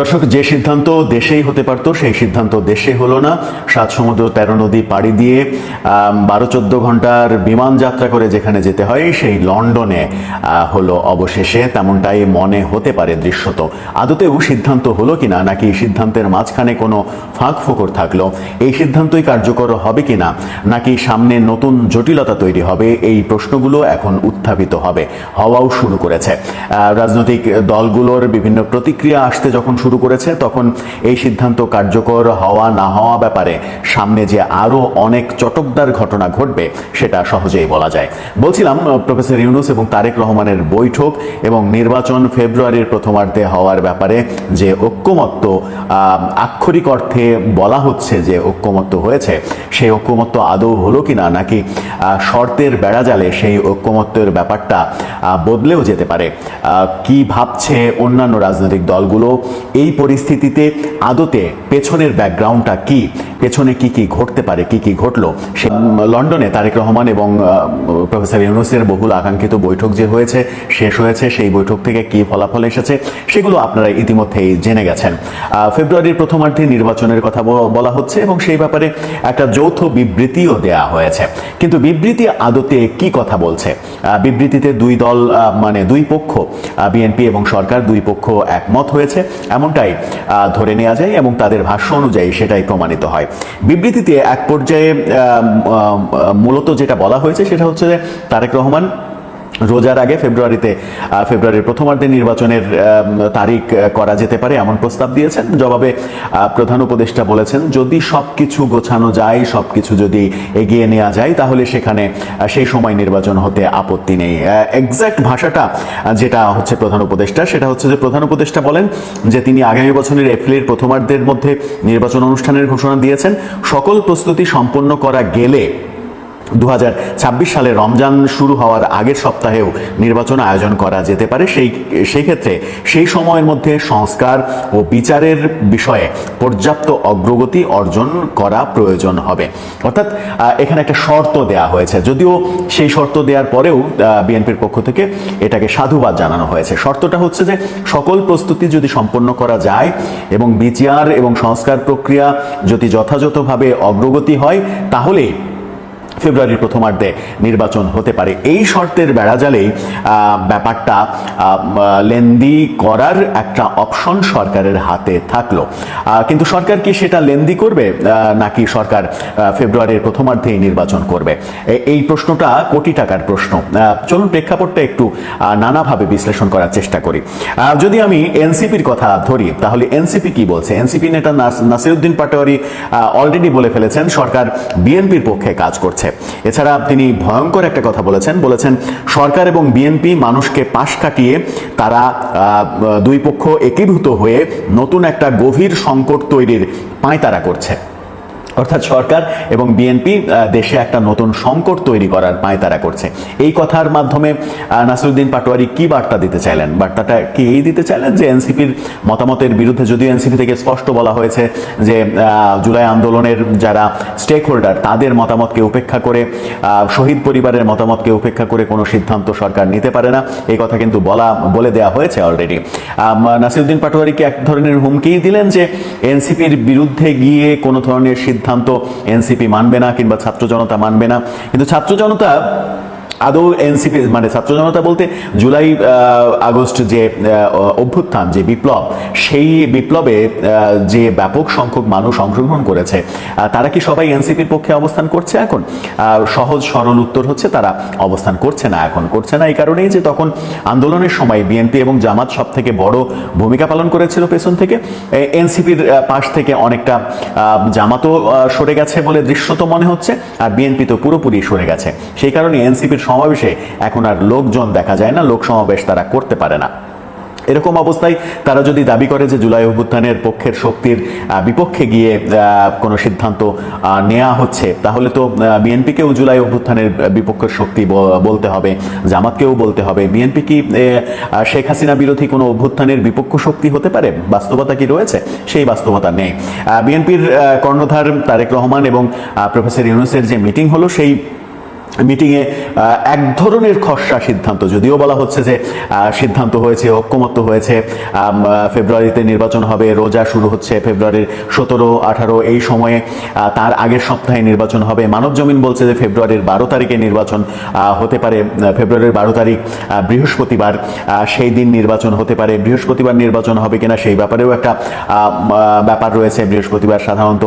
দর্শক, যে সিদ্ধান্ত দেশেই হতে পারতো, সেই সিদ্ধান্ত দেশে হলো না। সাত সমুদ্র, তেরো নদী পাড়ি দিয়ে বারো চোদ্দ ঘণ্টার বিমান যাত্রা করে যেখানে যেতে হয়, সেই লন্ডনে হলো অবশেষে। তেমনটাই মনে হতে পারে দৃশ্যত। আদতেও সিদ্ধান্ত হলো কিনা, নাকি সিদ্ধান্তের মাঝখানে কোনো ফাঁক ফোকর থাকল? এই সিদ্ধান্তই কার্যকর হবে কিনা, নাকি সামনে নতুন জটিলতা তৈরি হবে? এই প্রশ্নগুলো এখন উত্থাপিত হবে, হওয়াও শুরু করেছে। রাজনৈতিক দলগুলোর বিভিন্ন প্রতিক্রিয়া আসতে যখন শুরু করেছে তখন এই সিদ্ধান্ত কার্যকর হওয়া না হওয়া ব্যাপারে সামনে যে আরও অনেক চটকদার ঘটনা ঘটবে সেটা সহজেই বলা যায়। বলছিলাম প্রফেসর ইউনুস এবং তারেক রহমানের বৈঠক এবং নির্বাচন ফেব্রুয়ারির প্রথমার্ধে হওয়ার ব্যাপারে যে ঐক্যমত্য আক্ষরিক অর্থে বলা হচ্ছে যে ঐক্যমত্য হয়েছে সেই ঐক্যমত্য আদৌ হলো কিনা নাকি আহ, শর্তের বেড়াজালে সেই ঐক্যমত্যের ব্যাপারটা বদলেও যেতে পারে। কি ভাবছে অন্যান্য রাজনৈতিক দলগুলো? এই পরিস্থিতিতে আদতে পেছনের ব্যাকগ্রাউন্ডটা কি? পেছনে কি কি ঘটতে পারে, কি কি ঘটলো, সে লন্ডনে তারেক রহমান এবং প্রফেসর ইউনুসের বহুল আকাঙ্ক্ষিত বৈঠক যে হয়েছে, শেষ হয়েছে, সেই বৈঠক থেকে কি ফলাফল এসেছে, সেগুলো আপনারা ইতিমধ্যেই জেনে গেছেন। ফেব্রুয়ারির প্রথমার্ধে নির্বাচনের কথা বলা হচ্ছে এবং সেই ব্যাপারে একটা যৌথ বিবৃতিও দেয়া হয়েছে। কিন্তু বিবৃতি আদতে কি কথা বলছে? বিবৃতিতে দুই দল মানে দুই পক্ষ বিএনপি এবং সরকার দুই পক্ষ একমত হয়েছে, এমনটাই ধরে নেওয়া যায় এবং তাদের ভাষ্য অনুযায়ী সেটাই প্রমাণিত হয়। বিবৃতিতে এক পর্যায়ে মূলত যেটা বলা হয়েছে সেটা হচ্ছে যে তারেক রহমান রোজার আগে ফেব্রুয়ারিতে ফেব্রুয়ারির প্রথমার্ধে নির্বাচনের তারিখ করা যেতে পারে এমন প্রস্তাব দিয়েছেন। জবাবে প্রধান উপদেষ্টা বলেছেন, যদি সবকিছু গোছানো যায় সব কিছু যদি এগিয়ে নেওয়া যায়, তাহলে সেখানে সেই সময় নির্বাচন হতে আপত্তি নেই। এক্সাক্ট ভাষাটা যেটা হচ্ছে প্রধান উপদেষ্টা, সেটা হচ্ছে যে প্রধান উপদেষ্টা বলেন যে তিনি আগামী বছরের এপ্রিলের প্রথমার্ধের মধ্যে নির্বাচন অনুষ্ঠানের ঘোষণা দিয়েছেন। সকল প্রস্তুতি সম্পন্ন করা গেলে দু হাজার ছাব্বিশ সালে রমজান শুরু হওয়ার আগের সপ্তাহেও নির্বাচন আয়োজন করা যেতে পারে। সেই সেই ক্ষেত্রে সেই সময়ের মধ্যে সংস্কার ও বিচারের বিষয়ে পর্যাপ্ত অগ্রগতি অর্জন করা প্রয়োজন হবে। অর্থাৎ এখানে একটা শর্ত দেয়া হয়েছে। যদিও সেই শর্ত দেওয়ার পরেও বিএনপির পক্ষ থেকে এটাকে সাধুবাদ জানানো হয়েছে। শর্তটা হচ্ছে যে সকল প্রস্তুতি যদি সম্পন্ন করা যায় এবং বিচার এবং সংস্কার প্রক্রিয়া যদি যথাযথভাবে অগ্রগতি হয়, তাহলে ফেব্রুয়ারির প্রথমার্ধে নির্বাচন হতে পারে। এই শর্তের বেড়াজালেই ব্যাপারটা লেন্দি করার একটা অপশন সরকারের হাতে থাকল। কিন্তু সরকার কি সেটা লেন্দি করবে নাকি সরকার ফেব্রুয়ারির প্রথমার্ধেই নির্বাচন করবে? এই প্রশ্নটা কোটি টাকার প্রশ্ন। চলুন প্রেক্ষাপটটা একটু নানাভাবে বিশ্লেষণ করার চেষ্টা করি। যদি আমি এনসিপির কথা ধরি, তাহলে এনসিপি কি বলছে? এনসিপি নেতা নাস- নাসিরুদ্দিন পাটোয়ারি অলরেডি বলে ফেলেছেন, সরকার বিএনপির পক্ষে কাজ করছে। এছাড়া তিনি ভয়ঙ্কর একটা কথা বলেছেন। বলেছেন, সরকার এবং বিএনপি মানুষকে পাশ কাটিয়ে তারা দুই পক্ষ একীভূত হয়ে নতুন একটা গভীর সংকট তৈরির পাঁয়তারা করছে। অর্থাৎ সরকার এবং বিএনপি দেশে একটা নতুন সংকট তৈরি করার পায়তারা করছে। এই কথার মাধ্যমে নাসিরুদ্দিন পাটোয়ারি কি বার্তা দিতে চাইলেন? বার্তাটা কি এই দিতে চাইলেন যে এনসিপির মতামতের বিরুদ্ধে যদিও এনসিপি থেকে স্পষ্ট বলা হয়েছে যে জুলাই আন্দোলনের যারা স্টেক হোল্ডার তাদের মতামতকে উপেক্ষা করে শহীদ পরিবারের মতামতকে উপেক্ষা করে কোনো সিদ্ধান্ত সরকার নিতে পারে না। এই কথা কিন্তু বলা, বলে দেওয়া হয়েছে অলরেডি নাসিরুদ্দিন পাটোয়ারিকে এক ধরনের হুমকি দিলেন যে, এনসিপির বিরুদ্ধে গিয়ে কোনো ধরনের সিদ্ধান্ত এনসিপি মানবে না কিংবা ছাত্র জনতা মানবে না। কিন্তু ছাত্র জনতা আদৌ এনসিপি মানে ছাত্র জনতা বলতে জুলাই আগস্ট যে অভ্যুত্থান, যে বিপ্লব, সেই বিপ্লবে যে ব্যাপক সংখ্যক মানুষ অংশগ্রহণ করেছে তারা কি সবাই এনসিপির পক্ষে অবস্থান করছে এখন? সহজ, সরল উত্তর হচ্ছে তারা অবস্থান করছে না, এখন করছে না। এই কারণেই যে তখন আন্দোলনের সময় বিএনপি এবং জামাত সব থেকে বড় ভূমিকা পালন করেছিল পেছন থেকে এনসিপির পাশ থেকে অনেকটা জামাতও সরে গেছে বলে দৃশ্যত মনে হচ্ছে, আর বিএনপি তো পুরোপুরি সরে গেছে। সেই কারণে এনসিপির সমাবেশে এখন আর লোকজন দেখা যায় না, লোক সমাবেশ তারা করতে পারে না। এরকম অবস্থায় তারা যদি দাবি করে যে জুলাই অভ্যুত্থানের পক্ষের শক্তির বিপক্ষে গিয়ে কোনো সিদ্ধান্ত নেওয়া হচ্ছে, তাহলে তো বিএনপিকেও জুলাই অভ্যুত্থানের বিপক্ষের শক্তি বলতে হবে, জামাতকেও বলতে হবে। বিএনপি কি শেখ হাসিনা বিরোধী কোনো অভ্যুত্থানের বিপক্ষ শক্তি হতে পারে? বাস্তবতা কি রয়েছে? সেই বাস্তবতা নেই। বিএনপির কর্ণধার তারেক রহমান এবং প্রফেসর ইউনুসের যে মিটিং হলো, সেই মিটিংয়ে এক ধরনের খসড়া সিদ্ধান্ত। যদিও বলা হচ্ছে যে সিদ্ধান্ত হয়েছে, ঐক্যমত্য হয়েছে ফেব্রুয়ারিতে নির্বাচন হবে, রোজা শুরু হচ্ছে ফেব্রুয়ারির সতেরো, আঠারো, এই সময়ে তার আগের সপ্তাহে নির্বাচন হবে। মানব জমিন বলছে যে, ফেব্রুয়ারির বারো তারিখে নির্বাচন হতে পারে ফেব্রুয়ারির বারো তারিখ বৃহস্পতিবার সেই দিন নির্বাচন হতে পারে। বৃহস্পতিবার নির্বাচন হবে কিনা সেই ব্যাপারেও একটা ব্যাপার রয়েছে। বৃহস্পতিবার সাধারণত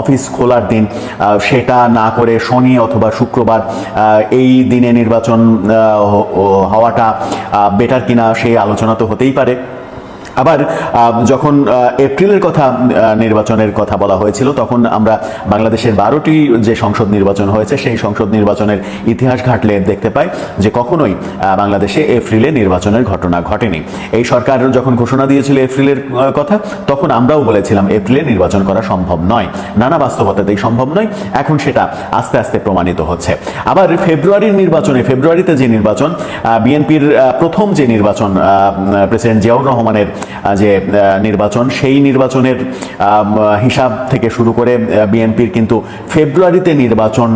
অফিস খোলার দিন সেটা না করে শনি অথবা শুক্রবার এই দিনে নির্বাচন হওয়াটা বেটার কিনা সেই আলোচনা তো হতেই পারে। আবার যখন এপ্রিলের কথা নির্বাচনের কথা বলা হয়েছিল, তখন আমরা বাংলাদেশের বারোটি যে সংসদ নির্বাচন হয়েছে, সেই সংসদ নির্বাচনের ইতিহাস ঘাটলে দেখতে পাই যে কখনোই বাংলাদেশে এপ্রিলে নির্বাচনের ঘটনা ঘটেনি। এই সরকার যখন ঘোষণা দিয়েছিল এপ্রিলের কথা, তখন আমরাও বলেছিলাম এপ্রিলে নির্বাচন করা সম্ভব নয়। নানা বাস্তবতাতেই সম্ভব নয়, এখন সেটা আস্তে আস্তে প্রমাণিত হচ্ছে। আবার ফেব্রুয়ারির নির্বাচনে, ফেব্রুয়ারিতে যে নির্বাচন বিএনপির প্রথম যে নির্বাচন প্রেসিডেন্ট জিয়াউর রহমানের যে নির্বাচন, সেই নির্বাচনের হিসাব থেকে শুরু করে বিএনপির কিন্তু ফেব্রুয়ারিতে নির্বাচন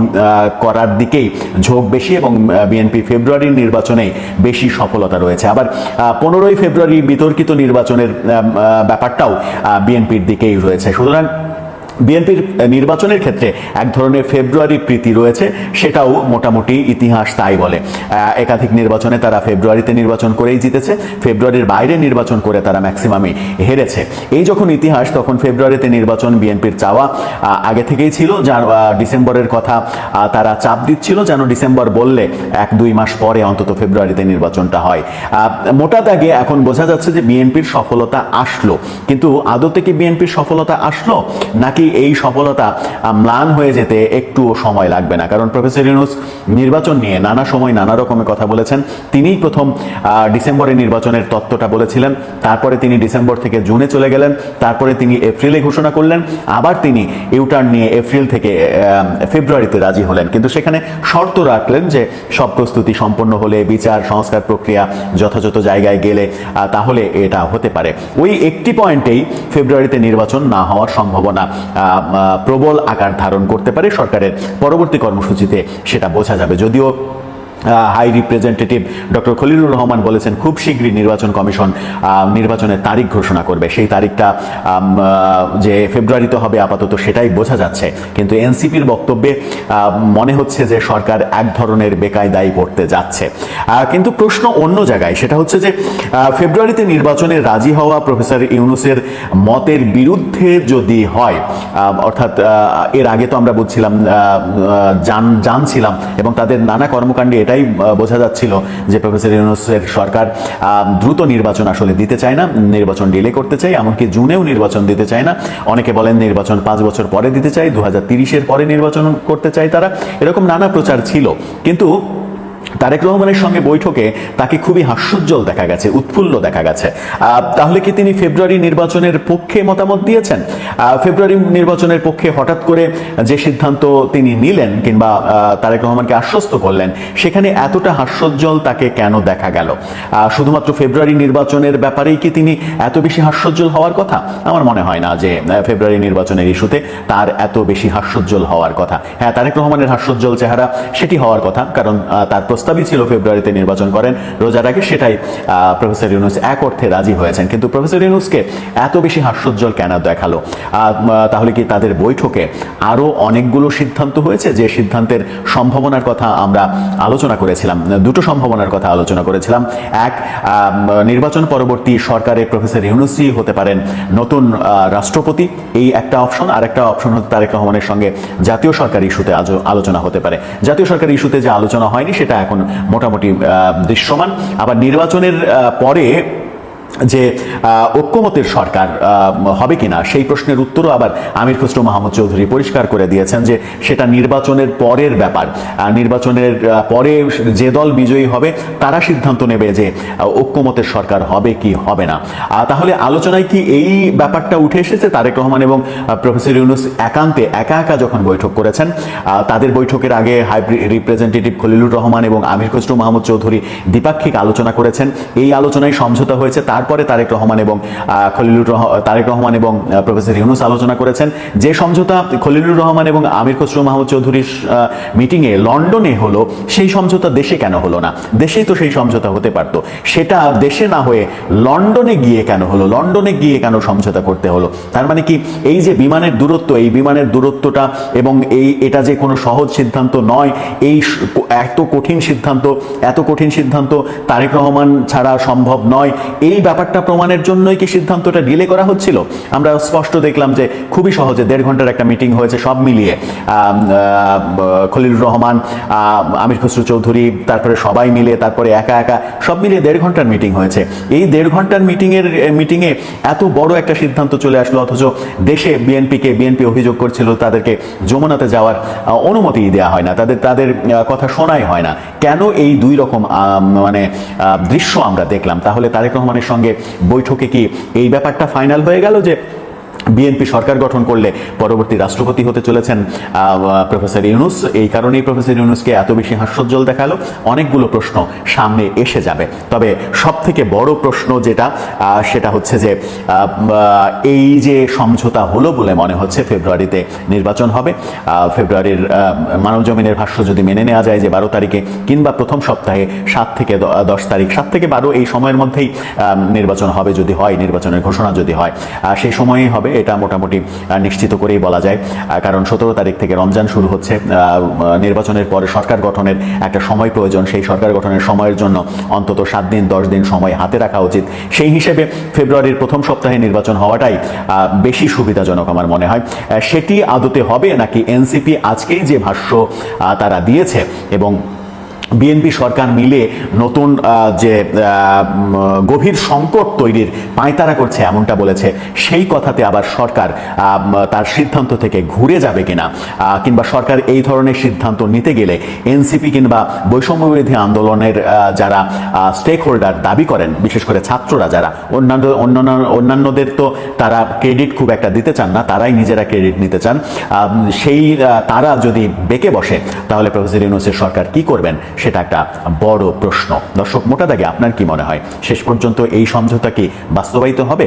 করার দিকেই ঝোঁক বেশি এবং বিএনপি ফেব্রুয়ারির নির্বাচনে বেশি সফলতা রয়েছে। আবার পনেরোই ফেব্রুয়ারি বিতর্কিত নির্বাচনের ব্যাপারটাও বিএনপির দিকেই রয়েছে। সুতরাং বিএনপির নির্বাচনের ক্ষেত্রে এক ধরনের ফেব্রুয়ারি প্রীতি রয়েছে সেটাও মোটামুটি ইতিহাস তাই বলে। একাধিক নির্বাচনে তারা ফেব্রুয়ারিতে নির্বাচন করেই জিতেছে ফেব্রুয়ারির বাইরে নির্বাচন করে তারা ম্যাক্সিমামই হেরেছে। এই যখন ইতিহাস তখন ফেব্রুয়ারিতে নির্বাচন বিএনপির চাওয়া আগে থেকেই ছিল যা আহ, ডিসেম্বরের কথা তারা চাপ দিচ্ছিল যেন ডিসেম্বর বললে এক দুই মাস পরে অন্তত ফেব্রুয়ারিতে নির্বাচনটা হয়। মোটা দাগে এখন বোঝা যাচ্ছে যে বিএনপির সফলতা আসলো। কিন্তু আদতে কি বিএনপির সফলতা আসলো নাকি এই সফলতা ম্লান হয়ে যেতে একটুও সময় লাগবে না। কারণ প্রফেসর ইউনুস নির্বাচন নিয়ে নানা সময় নানা রকমের কথা বলেছেন। তিনিই প্রথম ডিসেম্বরে নির্বাচনের তত্ত্বটা বলেছিলেন। তারপরে তিনি ডিসেম্বর থেকে জুনে চলে গেলেন। তারপরে তিনি এপ্রিলে ঘোষণা করলেন। আবার তিনি ইউটার্ন নিয়ে এপ্রিল থেকে ফেব্রুয়ারিতে রাজি হলেন। কিন্তু সেখানে শর্ত রাখলেন যে সব প্রস্তুতি সম্পন্ন হলে বিচার, সংস্কার প্রক্রিয়া যথাযথ জায়গায় গেলে তাহলে এটা হতে পারে। ওই একটি পয়েন্টেই ফেব্রুয়ারিতে নির্বাচন না হওয়ার সম্ভাবনা। প্রবল আকার ধারণ করতে পারে সরকারের পরবর্তী কর্মসূচিতে সেটা বোঝা যাবে। যদিও high representative doctor Khalilur Rahman বলেছেন, খুব শীঘ্রই নির্বাচন কমিশন নির্বাচনের তারিখ ঘোষণা করবে। সেই তারিখটা যে ফেব্রুয়ারিতে হবে আপাতত সেটাই বোঝা যাচ্ছে। কিন্তু এনসিপির বক্তব্যে মনে হচ্ছে যে সরকার এক ধরনের বেকায়দায় পড়তে যাচ্ছে। কিন্তু প্রশ্ন অন্য জায়গায়, সেটা হচ্ছে যে ফেব্রুয়ারিতে নির্বাচনে রাজি হওয়া প্রফেসর ইউনুসের মতের বিরুদ্ধে যদি হয় অর্থাৎ এর আগে তো আমরা বুঝছিলাম জানছিলাম এবং তাদের নানা কর্মকাণ্ডে এটাই আহ, বোঝা যাচ্ছিল যে প্রফেসর ইউনুসের সরকার দ্রুত নির্বাচন আসলে দিতে চায় না নির্বাচন ডিলে করতে চায় এমনকি জুনেও নির্বাচন দিতে চায় না। অনেকে বলেন নির্বাচন পাঁচ বছর পরে দিতে চায় দু হাজার পরে নির্বাচন করতে চায় তারা। এরকম নানা প্রচার ছিল। কিন্তু তারেক রহমানের সঙ্গে বৈঠকে তাকে খুবই হাস্যোজ্জ্বল দেখা গেছে, উৎফুল্ল দেখা গেছে। তাহলে কি তিনি ফেব্রুয়ারি নির্বাচনের পক্ষে মতামত দিয়েছেন? ফেব্রুয়ারি নির্বাচনের পক্ষে হঠাৎ করে যে সিদ্ধান্ত তিনি নিলেন কিংবা তারেক রহমানকে আশ্বস্ত করলেন, সেখানে এতটা হাস্যোজ্জ্বল তাকে কেন দেখা গেল? শুধুমাত্র ফেব্রুয়ারি নির্বাচনের ব্যাপারেই কি তিনি এত বেশি হাস্যোজ্জ্বল হওয়ার কথা? আমার মনে হয় না যে ফেব্রুয়ারি নির্বাচনের ইস্যুতে তার এত বেশি হাস্যোজ্জ্বল হওয়ার কথা। হ্যাঁ তারেক রহমানের হাস্যোজ্জ্বল চেহারা সেটি হওয়ার কথা, কারণ তার প্রস্তাবই ছিল ফেব্রুয়ারিতে নির্বাচন করেন রোজার আগে, সেটাই প্রফেসর ইউনুস এক অর্থে রাজি হয়েছেন। কিন্তু প্রফেসর ইউনুসকে এত বেশি হাস্যোজ্জ্বল কেন দেখাল? তাহলে কি তাদের বৈঠকে আরও অনেকগুলো সিদ্ধান্ত হয়েছে? যে সিদ্ধান্তের সম্ভাবনার কথা আমরা আলোচনা করেছিলাম, দুটো সম্ভাবনার কথা আলোচনা করেছিলাম। এক নির্বাচন পরবর্তী সরকারের প্রফেসর ইউনুসই হতে পারেন নতুন রাষ্ট্রপতি। এই একটা অপশন। আর একটা অপশন হতে তারেক রহমানের সঙ্গে জাতীয় সরকার ইস্যুতে আলোচনা হতে পারে। জাতীয় সরকার ইস্যুতে যে আলোচনা হয়নি, সেটা এখন মোটামুটি দৃশ্যমান। আবার নির্বাচনের পরে যে ঐক্যমতের সরকার হবে কিনা, সেই প্রশ্নের উত্তরও আবার আমির খসরু মাহমুদ চৌধুরী পরিষ্কার করে দিয়েছেন যে, সেটা নির্বাচনের পরের ব্যাপার। নির্বাচনের পরে যে দল বিজয়ী হবে, তারা সিদ্ধান্ত নেবে যে ঐক্যমতের সরকার হবে কি হবে না। তাহলে আলোচনায় কি এই ব্যাপারটা উঠে এসেছে? তারেক রহমান এবং প্রফেসর ইউনুস একান্তে, একা একা যখন বৈঠক করেছেন তাদের বৈঠকের আগে হাই রিপ্রেজেন্টেটিভ খলিলুর রহমান এবং আমির খসরু মাহমুদ চৌধুরী দ্বিপাক্ষিক আলোচনা করেছেন। এই আলোচনায় সমঝোতা হয়েছে, তার তারপরে তারেক রহমান এবং খলিলুর তারেক রহমান এবং প্রফেসর ইউনুস আলোচনা করেছেন। যে সমঝোতা খলিলুর রহমান এবং আমির খসরু মাহমুদ চৌধুরীর মিটিংয়ে লন্ডনে হলো, সেই সমঝোতা দেশে কেন হলো না? দেশেই তো সেই সমঝোতা হতে পারতো। সেটা দেশে না হয়ে লন্ডনে গিয়ে কেন হলো? লন্ডনে গিয়ে কেন সমঝোতা করতে হলো? তার মানে কি, এই যে বিমানের দূরত্ব, এই বিমানের দূরত্বটা এবং এই, এটা যে কোনো সহজ সিদ্ধান্ত নয়, এই এত কঠিন সিদ্ধান্ত, এত কঠিন সিদ্ধান্ত তারেক রহমান ছাড়া সম্ভব নয়, এই ব্যাপারটা প্রমাণের জন্যই কি সিদ্ধান্তটা ডিলে করা হচ্ছিল? আমরা স্পষ্ট দেখলাম যে খুবই সহজে দেড় ঘণ্টার একটা মিটিং হয়েছে সব মিলিয়ে। খলিলুর রহমান আমির খসরু চৌধুরী, তারপরে সবাই মিলে, তারপরে একা একা, সব মিলিয়ে দেড় ঘণ্টার মিটিং হয়েছে। এই দেড় ঘণ্টার মিটিংয়ের মিটিংয়ে এত বড় একটা সিদ্ধান্ত চলে আসলো, অথচ দেশে বিএনপিকে বিএনপি অভিযোগ করছিল তাদেরকে যমুনাতে যাওয়ার অনুমতি দেওয়া হয় না। তাদের তাদের কথা শোনাই হয় না। কেন এই দুই রকম মানে দৃশ্য আমরা দেখলাম? তাহলে তারেক রহমানের সঙ্গে বৈঠকে কি এই ব্যাপারটা ফাইনাল হয়ে গেল যে বিএনপি সরকার গঠন করলে পরবর্তী রাষ্ট্রপতি হতে চলেছেন প্রফেসর ইউনুস। এই কারণেই প্রফেসর ইউনুসকে এত বেশি হাস্যোজ্জ্বল দেখাল। অনেকগুলো প্রশ্ন সামনে এসে যাবে। তবে সব থেকে বড় প্রশ্ন যেটা সেটা হচ্ছে যে এই যে সমঝোতা হলো বলে মনে হচ্ছে ফেব্রুয়ারিতে নির্বাচন হবে ফেব্রুয়ারির আহ, মানব জমিনের ভাষ্য যদি মেনে নেওয়া যায় যে বারো তারিখে কিংবা প্রথম সপ্তাহে সাত থেকে দশ তারিখ সাত থেকে বারো এই সময়ের মধ্যেই নির্বাচন হবে যদি হয় নির্বাচনের ঘোষণা যদি হয় সেই সময়েই হবে। এটা মোটামুটি নিশ্চিত করেই বলা যায়। কারণ সতেরো তারিখ থেকে রমজান শুরু হচ্ছে নির্বাচনের পরে সরকার গঠনের একটা সময় প্রয়োজন। সেই সরকার গঠনের সময়ের জন্য অন্তত সাত দিন, দশ দিন সময় হাতে রাখা উচিত। সেই হিসেবে ফেব্রুয়ারির প্রথম সপ্তাহে নির্বাচন হওয়াটাই বেশি সুবিধাজনক আমার মনে হয়। সেটি আদতে হবে নাকি এনসিপি আজকেই যে ভাষ্য তারা দিয়েছে এবং বিএনপি সরকার মিলে নতুন যে গভীর সংকট তৈরির পায়তারা করছে এমনটা বলেছে। সেই কথাতে আবার সরকার তার সিদ্ধান্ত থেকে ঘুরে যাবে কিনা কিংবা সরকার এই ধরনের সিদ্ধান্ত নিতে গেলে এনসিপি কিংবা বৈষম্যবিরোধী আন্দোলনের যারা স্টেক হোল্ডার দাবি করেন, বিশেষ করে ছাত্ররা যারা, অন্যান্য অন্যান্য, অন্যান্যদের তো তারা ক্রেডিট খুব একটা দিতে চান না, তারাই নিজেরা ক্রেডিট নিতে চান। সেই তারা যদি বেঁকে বসে, তাহলে প্রফেসর ইউনুসের সরকার কি করবেন? সেটা একটা বড় প্রশ্ন। দর্শক, মোটা দাগে আপনার কি মনে হয়? শেষ পর্যন্ত এই সমঝোতা কি বাস্তবায়িত হবে?